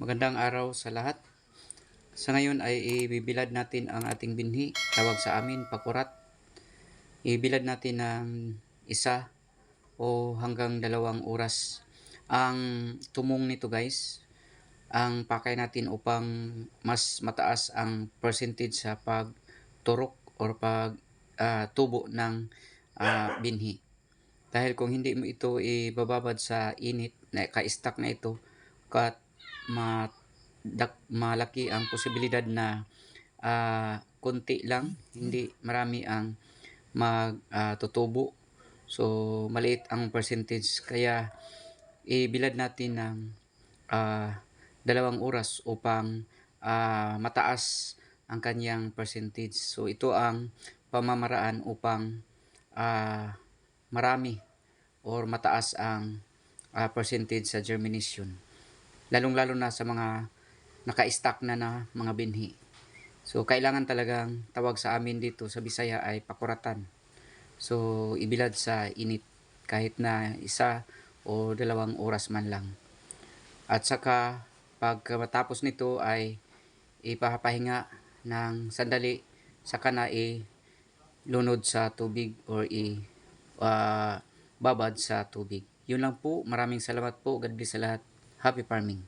Magandang araw sa lahat. Sa ngayon ay ibibilad natin ang ating binhi. Tawag sa amin, pakurat. Ibilad natin ng isa o hanggang dalawang oras. Ang tumong nito guys, ang pakay natin upang mas mataas ang percentage sa pagturok or pag ah, tubo ng ah, binhi. Dahil kung hindi mo ito ibababad sa init, na ka-stack na ito, kat ma dak, malaki ang posibilidad na ah, konti lang, hindi marami ang magtutubo. so maliit ang percentage kaya ibilad natin ng ah, dalawang oras upang ah, mataas ang kanyang percentage. So ito ang pamamaraan upang ah, marami or mataas ang ah, percentage sa germination. Lalong-lalo na sa mga naka-stack na na mga binhi. So kailangan talagang tawag sa amin dito sa Bisaya ay pakuratan. So ibilad sa init kahit na isa o dalawang oras man lang. At saka pag matapos nito ay ipapahinga ng sandali saka na ilunod sa tubig or i ah, babad sa tubig. Yun lang po. Maraming salamat po. God bless sa lahat. Happy farming.